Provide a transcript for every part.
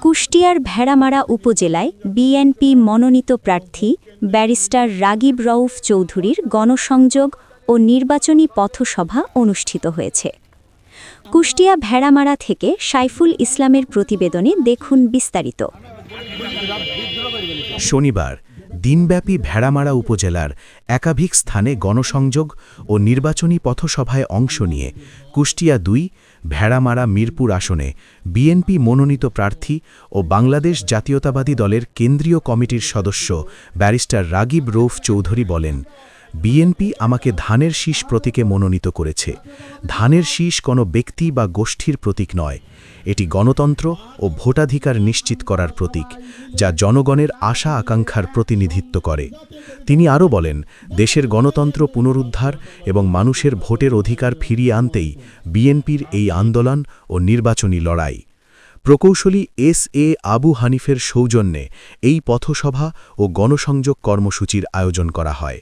কুষ্টিয়ার ভেড়ামারা উপজেলায় বিএনপি মনোনীত প্রার্থী ব্যারিস্টার রাগিব রউফ চৌধুরীর গণসংযোগ ও নির্বাচনী পথসভা অনুষ্ঠিত হয়েছে। কুষ্টিয়া ভেড়ামারা থেকে সাইফুল ইসলামের প্রতিবেদনে দেখুন বিস্তারিত। শনিবার দিনব্যাপী ভেড়ামারা উপজেলার একাধিক স্থানে গণসংযোগ ও নির্বাচনী পথসভায় অংশ নিয়ে কুষ্টিয়া দুই, ভেড়ামারা মিরপুর আসনে বিএনপি মনোনীত প্রার্থী ও বাংলাদেশ জাতীয়তাবাদী দলের কেন্দ্রীয় কমিটির সদস্য ব্যারিস্টার রাগিব রৌফ চৌধুরী বলেন বিএনপি আমাকে ধানের শীষ প্রতীকে মনোনীত করেছে। ধানের শীষ কোনো ব্যক্তি বা গোষ্ঠীর প্রতীক নয়। এটি গণতন্ত্র ও ভোটাধিকার নিশ্চিত করার প্রতীক, যা জনগণের আশা আকাঙ্ক্ষার প্রতিনিধিত্ব করে। তিনি আরও বলেন, দেশের গণতন্ত্র পুনরুদ্ধার এবং মানুষের ভোটের অধিকার ফিরিয়ে আনতেই বিএনপির এই আন্দোলন ও নির্বাচনী লড়াই। প্রকৌশলী এস এ আবু হানিফের সৌজন্যে এই পথসভা ও গণসংযোগ কর্মসূচির আয়োজন করা হয়।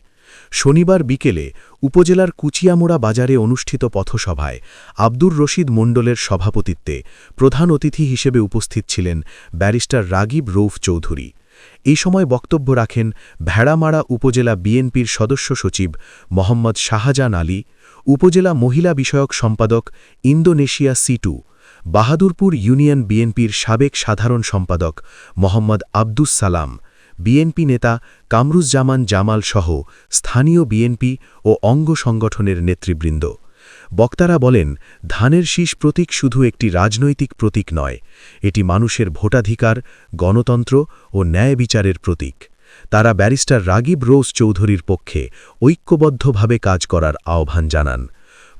শনিবার বিকেলে উপজেলার কুচিয়ামোড়া বাজারে অনুষ্ঠিত পথসভায় আব্দুর রশিদ মণ্ডলের সভাপতিত্বে প্রধান অতিথি হিসেবে উপস্থিত ছিলেন ব্যারিস্টার রাগিব রৌফ চৌধুরী। এই সময় বক্তব্য রাখেন ভেড়ামারা উপজেলা বিএনপির সদস্য সচিব মোহাম্মদ শাহজান আলী, উপজেলা মহিলা বিষয়ক সম্পাদক ইন্দোনেশিয়া সিটু বাহাদুরপুর ইউনিয়ন বিএনপির সাবেক সাধারণ সম্পাদক মোহাম্মদ আব্দুস সালাম বিএনপি নেতা কামরুজ্জামান জামাল সহ স্থানীয় বিএনপি ও অঙ্গ সংগঠনের নেতৃবৃন্দ। বক্তারা বলেন, ধানের শীষ প্রতীক শুধু একটি রাজনৈতিক প্রতীক নয়, এটি মানুষের ভোটাধিকার, গণতন্ত্র ও ন্যায় বিচারের প্রতীক। তারা ব্যারিস্টার রাগিব রোজ চৌধুরীর পক্ষে ঐক্যবদ্ধভাবে কাজ করার আহ্বান জানান।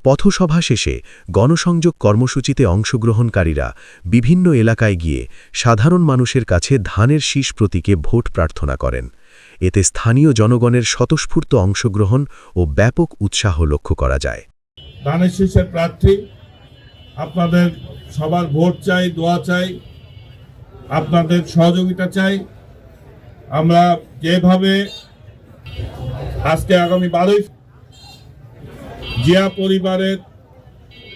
পথসভা শেষে গণসংযোগ কর্মসূচিতে অংশগ্রহণকারীরা বিভিন্ন এলাকায় গিয়ে সাধারণ মানুষের কাছে ধানের শীষ প্রতীকে ভোট প্রার্থনা করেন। এতে স্থানীয় জনগণের স্বতঃস্ফূর্ত অংশগ্রহণ ও ব্যাপক উৎসাহ লক্ষ্য করা যায়। ধানের শীষের প্রার্থী, আপনাদের সবার ভোট চাই, দোয়া চাই, আপনাদের সহযোগিতা চাই। আমরা যেভাবে আজকে আগামী বারোই জিয়া পরিবারের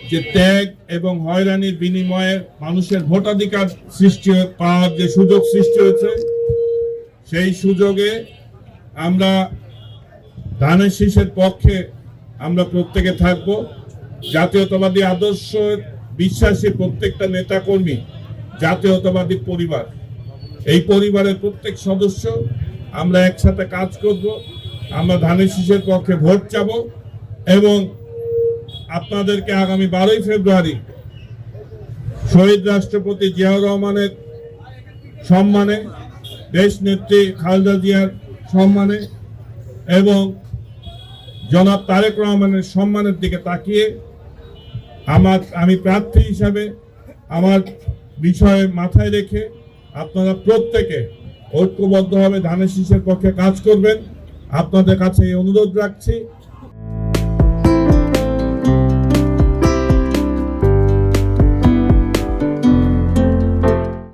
যে ত্যাগ এবং হয়রানির বিনিময়ে মানুষের ভোটাধিকার সৃষ্টি পাওয়ার যে সুযোগ সৃষ্টি হয়েছে, সেই সুযোগে আমরা ধানের শীষের পক্ষে আমরা প্রত্যেকে থাকব। জাতীয়তাবাদী আদর্শ বিশ্বাসী প্রত্যেকটা নেতাকর্মী, জাতীয়তাবাদী পরিবার, এই পরিবারের প্রত্যেক সদস্য, আমরা একসাথে কাজ করব, আমরা ধানের শীষের পক্ষে ভোট চাব। এবং আপনাদেরকে আগামী বারোই ফেব্রুয়ারি শহীদ রাষ্ট্রপতি জিয়াউর রহমানের সম্মানে, দেশ নেত্রী খালেদা জিয়ার সম্মানে এবং জনাব তারেক রহমানের সম্মানের দিকে তাকিয়ে আমার, আমি প্রার্থী হিসাবে আমার বিষয়ে মাথায় রেখে আপনারা প্রত্যেকে ঐক্যবদ্ধভাবে ধানের শীষের পক্ষে কাজ করবেন। আপনাদের কাছে অনুরোধ রাখছি।